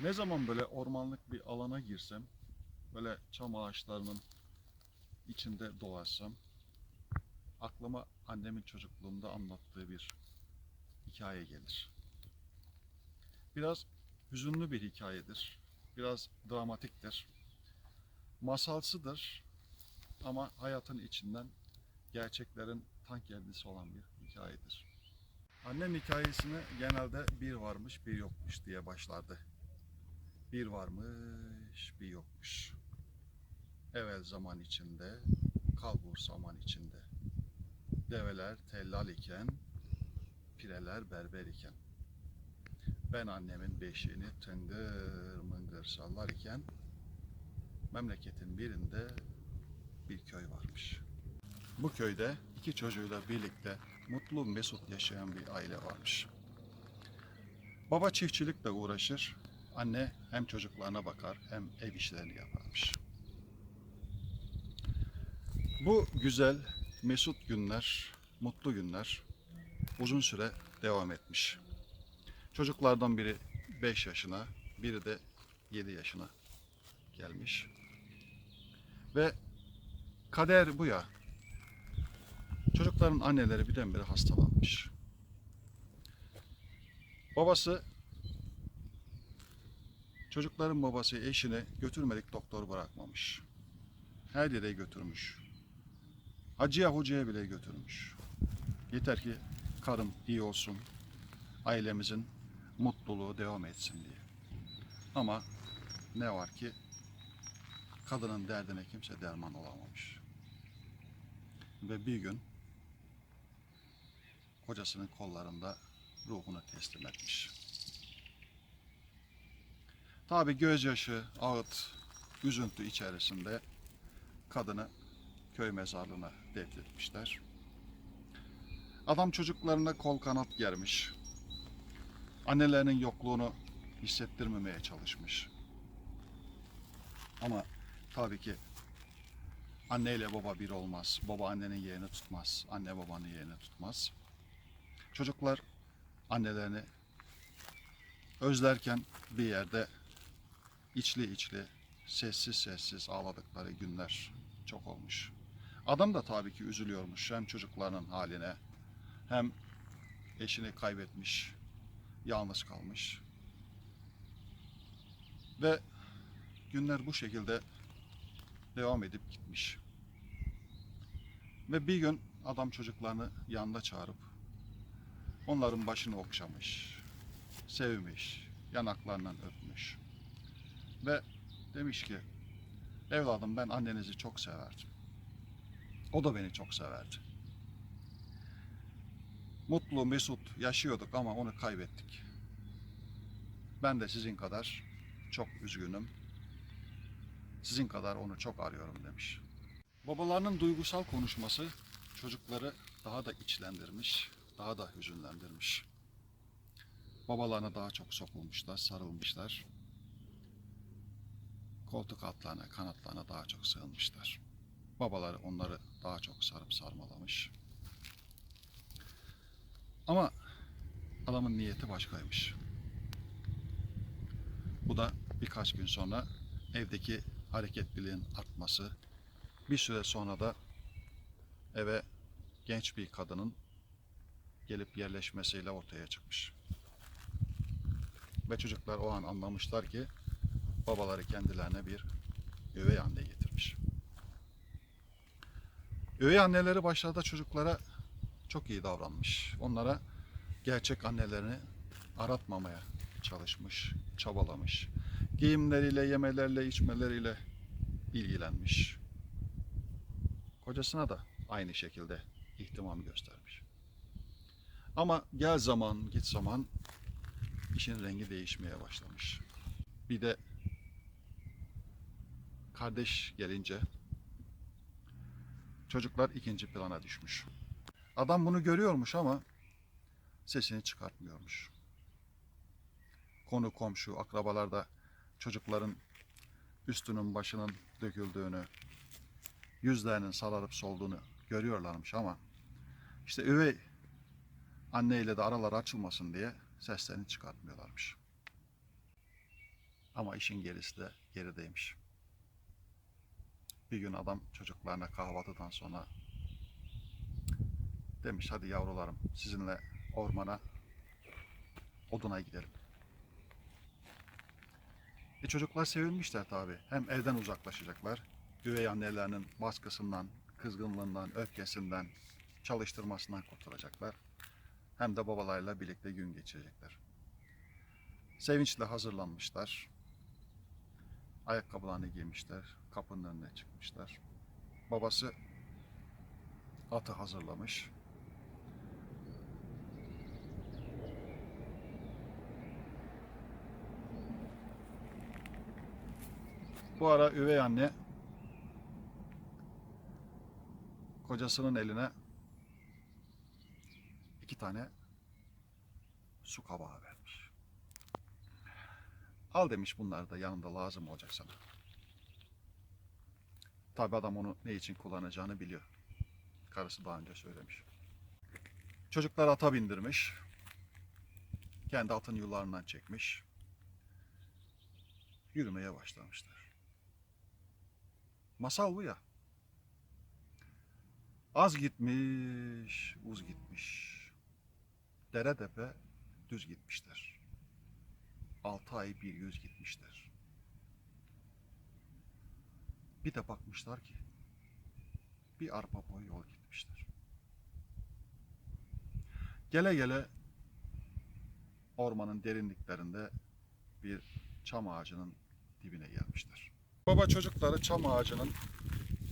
Ne zaman böyle ormanlık bir alana girsem, böyle çam ağaçlarının içinde dolaşsam, aklıma annemin çocukluğumda anlattığı bir hikaye gelir. Biraz hüzünlü bir hikayedir. Biraz dramatiktir. Masalsıdır ama hayatın içinden gerçeklerin tan kendisi olan bir hikayedir. Annem hikayesine genelde bir varmış bir yokmuş diye başlardı. Bir varmış bir yokmuş. Evvel zaman içinde, kalbur zaman içinde. Develer tellal iken, pireler berber iken. Ben annemin beşiğini tıngır mıngır sallar iken memleketin birinde bir köy varmış. Bu köyde iki çocuğuyla birlikte mutlu mesut yaşayan bir aile varmış. Baba çiftçilikle uğraşır, anne hem çocuklarına bakar hem ev işlerini yaparmış. Bu güzel, mesut günler, mutlu günler uzun süre devam etmiş. Çocuklardan biri 5 yaşına, biri de 7 yaşına gelmiş. Ve kader bu ya. Çocukların anneleri birdenbire hastalanmış. Babası çocukların babası eşini götürmedik doktor bırakmamış. Her yere götürmüş. Hacıya hocaya bile götürmüş. Yeter ki karım iyi olsun, ailemizin mutluluğu devam etsin diye. Ama ne var ki kadının derdine kimse derman olamamış. Ve bir gün kocasının kollarında ruhunu teslim etmiş. Tabi gözyaşı, ağıt, üzüntü içerisinde kadını köy mezarlığına defnetmişler. Adam çocuklarına kol kanat germiş. Annelerinin yokluğunu hissettirmemeye çalışmış. Ama tabii ki anne ile baba bir olmaz. Baba annenin yerini tutmaz. Anne babanın yerini tutmaz. Çocuklar annelerini özlerken bir yerde içli içli, sessiz sessiz ağladıkları günler çok olmuş. Adam da tabii ki üzülüyormuş hem çocuklarının haline hem eşini kaybetmiş, yalnız kalmış. Ve günler bu şekilde devam edip gitmiş. Ve bir gün adam çocuklarını yanında çağırıp onların başını okşamış, sevmiş, yanaklarından öpmüş. Ve demiş ki, evladım ben annenizi çok severdim. O da beni çok severdi. Mutlu, mesut yaşıyorduk ama onu kaybettik. Ben de sizin kadar çok üzgünüm. Sizin kadar onu çok arıyorum demiş. Babalarının duygusal konuşması çocukları daha da içlendirmiş, daha da hüzünlendirmiş. Babalarına daha çok sokulmuşlar, sarılmışlar. Koltuk altlarına, kanatlarına daha çok sığınmışlar. Babaları onları daha çok sarıp sarmalamış. Ama adamın niyeti başkaymış. Bu da birkaç gün sonra evdeki hareketliliğin artması, bir süre sonra da eve genç bir kadının gelip yerleşmesiyle ortaya çıkmış. Ve çocuklar o an anlamışlar ki babaları kendilerine bir üvey anne getirmiş. Üvey anneleri başlarda çocuklara çok iyi davranmış. Onlara gerçek annelerini aratmamaya çalışmış, çabalamış. Giyimleriyle, yemeleriyle, içmeleriyle ilgilenmiş. Kocasına da aynı şekilde ihtimam göstermiş. Ama gel zaman, git zaman işin rengi değişmeye başlamış. Bir de kardeş gelince çocuklar ikinci plana düşmüş. Adam bunu görüyormuş ama sesini çıkartmıyormuş. Konu komşu, akrabalar da çocukların üstünün başının döküldüğünü, yüzlerinin sararıp solduğunu görüyorlarmış ama işte üvey anneyle de aralar açılmasın diye seslerini çıkartmıyorlarmış. Ama işin gerisi de gerideymiş. Bir gün adam çocuklarına kahvaltıdan sonra demiş hadi yavrularım sizinle ormana oduna gidelim. E çocuklar sevinmişler tabii. Hem evden uzaklaşacaklar. Üvey annelerinin baskısından, kızgınlığından, öfkesinden, çalıştırmasından kurtulacaklar. Hem de babalarıyla birlikte gün geçirecekler. Sevinçle hazırlanmışlar. Ayakkabılarını giymişler. Kapının önüne çıkmışlar. Babası atı hazırlamış. Bu ara üvey anne kocasının eline iki tane su kabağı vermiş. Al demiş bunlar da yanında lazım olacak sana. Tabi adam onu ne için kullanacağını biliyor. Karısı daha önce söylemiş. Çocuklar ata bindirmiş. Kendi atın yollarından çekmiş. Yürümeye başlamışlar. Masal bu ya. Az gitmiş, uz gitmiş. Dere tepe düz gitmişler. Altı ay bir yüz gitmişler. Bir de bakmışlar ki bir arpa boyu yol gitmişler. Gele gele ormanın derinliklerinde bir çam ağacının dibine gelmişler. Baba çocukları çam ağacının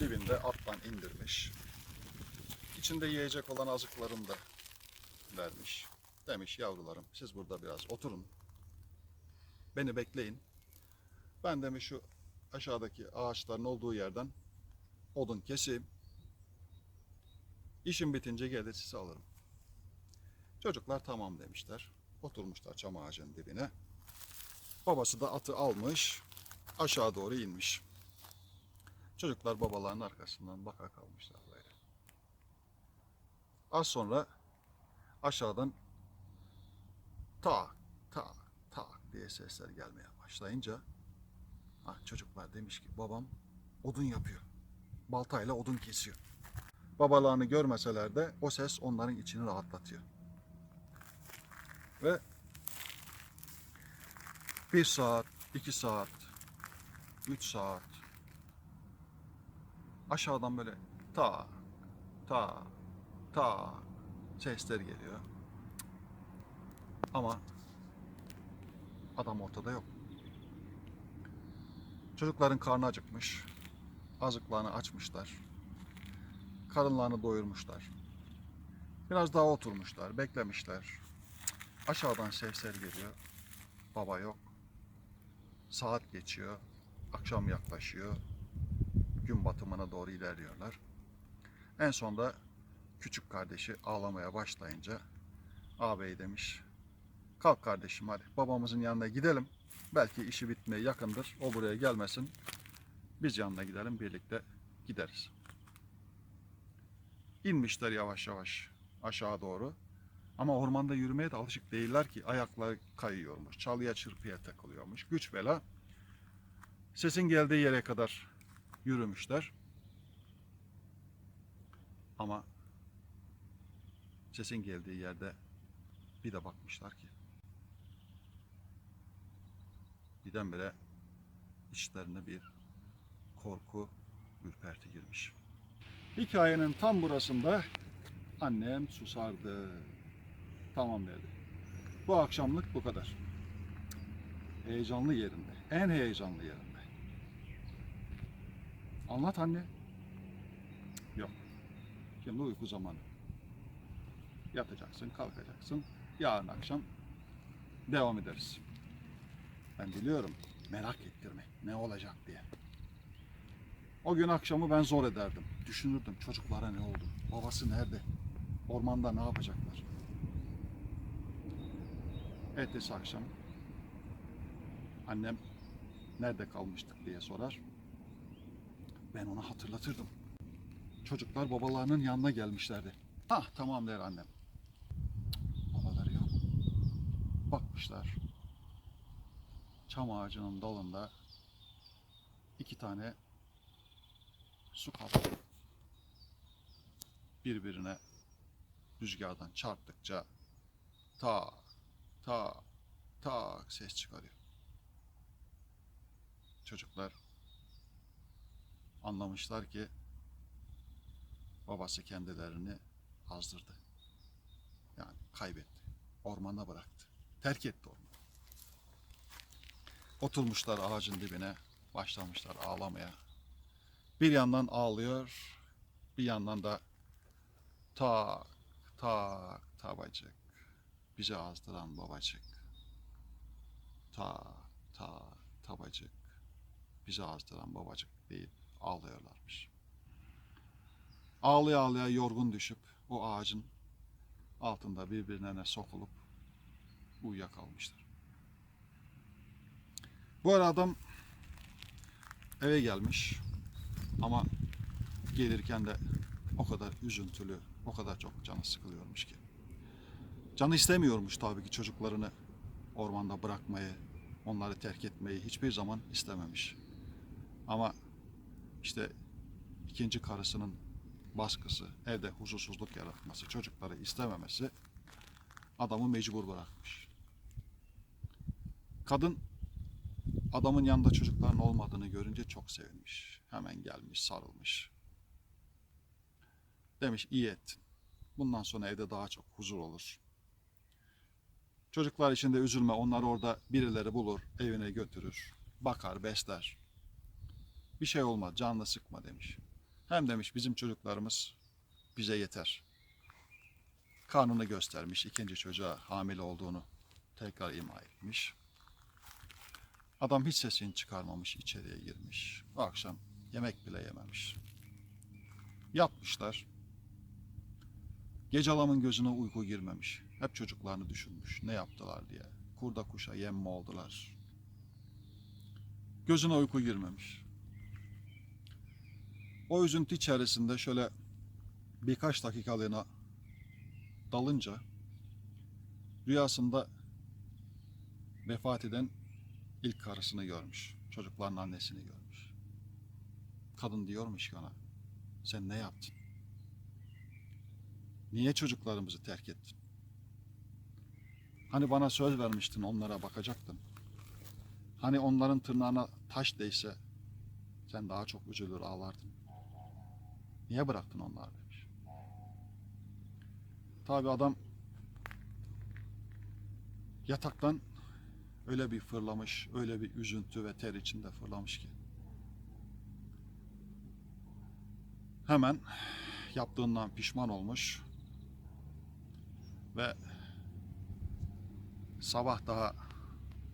dibinde attan indirmiş. İçinde yiyecek olan azıklarını da vermiş. Demiş yavrularım siz burada biraz oturun. Beni bekleyin. Ben demiş şu aşağıdaki ağaçların olduğu yerden odun keseyim. İşim bitince gelir sizi alırım. Çocuklar tamam demişler. Oturmuşlar çam ağacının dibine. Babası da atı almış, aşağı doğru inmiş. Çocuklar babalarının arkasından baka kalmışlar böyle. Az sonra aşağıdan tak diye sesler gelmeye başlayınca ha, çocuklar demiş ki babam odun yapıyor. Baltayla odun kesiyor. Babalarını görmeseler de o ses onların içini rahatlatıyor. Ve bir saat, iki saat, üç saat aşağıdan böyle ta ta ta sesler geliyor. Ama adam ortada yok. Çocukların karnı acıkmış. Azıklarını açmışlar. Karınlarını doyurmuşlar. Biraz daha oturmuşlar, beklemişler. Aşağıdan sesler geliyor. Baba yok. Saat geçiyor. Akşam yaklaşıyor. Gün batımına doğru ilerliyorlar. En sonda küçük kardeşi ağlamaya başlayınca ağabey demiş kalk kardeşim hadi babamızın yanına gidelim. Belki işi bitmeye yakındır. O buraya gelmesin. Biz yanına gidelim birlikte gideriz. İnmişler yavaş yavaş aşağı doğru. Ama ormanda yürümeye de alışık değiller ki ayakları kayıyormuş. Çalıya çırpıya takılıyormuş. Güç bela. Sesin geldiği yere kadar yürümüşler. Ama sesin geldiği yerde bir de bakmışlar ki birdenbire içlerine bir korku, ürperti girmiş. Hikayenin tam burasında annem susardı. Tamam dedi. Bu akşamlık bu kadar. Heyecanlı yerinde. En heyecanlı yerinde. Anlat anne. Yok. Şimdi uyku zamanı. Yatacaksın, kalkacaksın. Yarın akşam devam ederiz. Ben biliyorum merak ettirmek ne olacak diye. O gün akşamı ben zor ederdim. Düşünürdüm çocuklara ne oldu? Babası nerede? Ormanda ne yapacaklar? Ertesi akşam annem nerede kalmıştık diye sorar. Ben ona hatırlatırdım. Çocuklar babalarının yanına gelmişlerdi. Ah tamam der annem. Babaları yok. Bakmışlar. Çam ağacının dalında iki tane su kabı birbirine rüzgardan çarptıkça ta ta ta ses çıkarıyor. Çocuklar anlamışlar ki babası kendilerini azdırdı. Yani kaybetti. Ormana bıraktı. Terk etti ormanı. Oturmuşlar ağacın dibine, başlamışlar ağlamaya. Bir yandan ağlıyor, bir yandan da tak tak tabacık, bizi azdıran babacık. Ta ta tabacık, bizi azdıran babacık deyip ağlıyorlarmış. Ağlaya ağlaya yorgun düşüp o ağacın altında birbirlerine sokulup uyuyakalmışlar. Bu ara adam eve gelmiş ama gelirken de o kadar üzüntülü, o kadar çok canı sıkılıyormuş ki. Canı istemiyormuş tabii ki çocuklarını ormanda bırakmayı, onları terk etmeyi hiçbir zaman istememiş. Ama işte ikinci karısının baskısı, evde huzursuzluk yaratması, çocukları istememesi adamı mecbur bırakmış. Kadın adamın yanında çocukların olmadığını görünce çok sevinmiş. Hemen gelmiş, sarılmış. Demiş iyi ettin. Bundan sonra evde daha çok huzur olur. Çocuklar için de üzülme. Onlar orada birileri bulur, evine götürür. Bakar, besler. Bir şey olmaz, canını sıkma demiş. Hem demiş bizim çocuklarımız bize yeter. Karnını göstermiş, ikinci çocuğa hamile olduğunu tekrar ima etmiş. Adam hiç sesini çıkarmamış, içeriye girmiş. Bu akşam yemek bile yememiş. Yatmışlar. Gece adamın gözüne uyku girmemiş. Hep çocuklarını düşünmüş. Ne yaptılar diye. Kurda kuşa yem mi oldular? Gözüne uyku girmemiş. O üzüntü içerisinde şöyle birkaç dakikalığına dalınca rüyasında vefat eden ilk karısını görmüş. Çocukların annesini görmüş. Kadın diyormuş ki ona sen ne yaptın? Niye çocuklarımızı terk ettin? Hani bana söz vermiştin onlara bakacaktın. Hani onların tırnağına taş değse sen daha çok üzülür ağlardın. Niye bıraktın onları demiş. Tabi adam yataktan öyle bir fırlamış, öyle bir üzüntü ve ter içinde fırlamış ki. Hemen yaptığından pişman olmuş ve sabah daha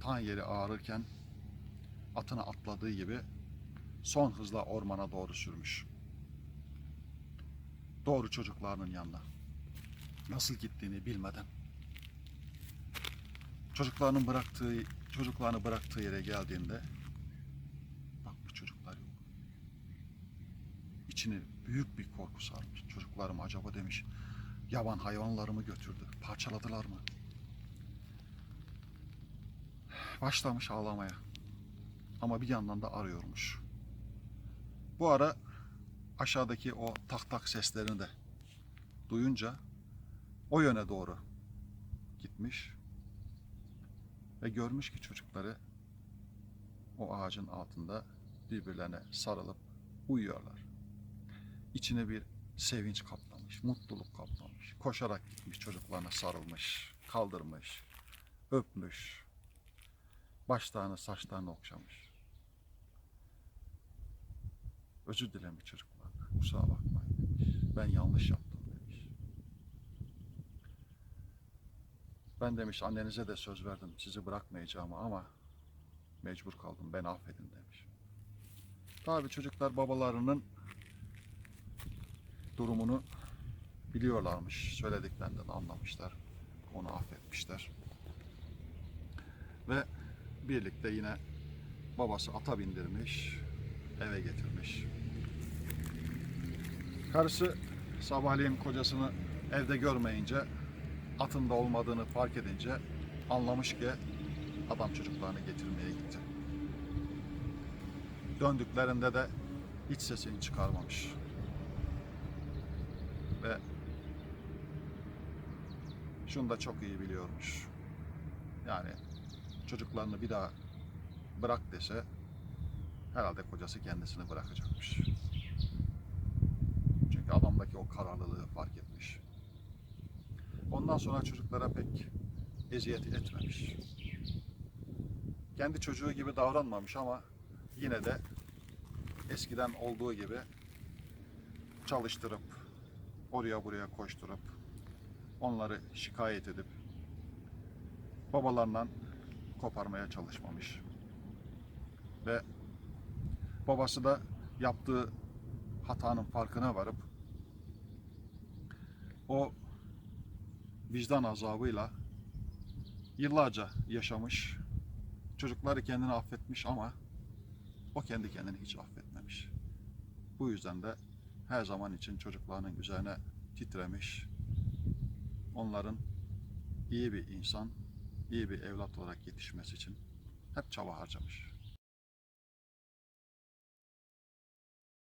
tan yeri ağrırken atına atladığı gibi son hızla ormana doğru sürmüş. Doğru çocuklarının yanına. Nasıl gittiğini bilmeden. Çocuklarının bıraktığı çocuklarını bıraktığı yere geldiğinde bak bu çocuklar yok. İçini büyük bir korku sarmış. Çocuklarım acaba demiş yaban hayvanlarımı götürdü. Parçaladılar mı? Başlamış ağlamaya. Ama bir yandan da arıyormuş. Bu ara aşağıdaki o tak tak seslerini de duyunca o yöne doğru gitmiş ve görmüş ki çocukları o ağacın altında birbirlerine sarılıp uyuyorlar. İçine bir sevinç kaplamış, mutluluk kaplamış. Koşarak gitmiş çocuklarına sarılmış, kaldırmış, öpmüş. Başlarını, saçlarını okşamış. Özür dilemiş çocuklar. Kusura bakmayın demiş. Ben yanlış yaptım demiş. Ben demiş annenize de söz verdim sizi bırakmayacağım ama mecbur kaldım beni affedin demiş. Tabi çocuklar babalarının durumunu biliyorlarmış. Söylediklerinden anlamışlar. Onu affetmişler. Ve birlikte yine babası ata bindirmiş, eve getirmiş. Karısı sabahleyin kocasını evde görmeyince, atında olmadığını fark edince anlamış ki adam çocuklarını getirmeye gitti. Döndüklerinde de hiç sesini çıkarmamış. Ve şunu da çok iyi biliyormuş. Yani çocuklarını bir daha bırak dese herhalde kocası kendisini bırakacakmış. Çünkü adamdaki o kararlılığı fark etmiş. Ondan sonra çocuklara pek eziyet etmemiş. Kendi çocuğu gibi davranmamış ama yine de eskiden olduğu gibi çalıştırıp oraya buraya koşturup onları şikayet edip babalarından koparmaya çalışmamış. Ve babası da yaptığı hatanın farkına varıp o vicdan azabıyla yıllarca yaşamış. Çocukları kendini affetmiş ama o kendi kendini hiç affetmemiş. Bu yüzden de her zaman için çocuklarının üzerine titremiş. Onların iyi bir insan, iyi bir evlat olarak yetişmesi için hep çaba harcamış.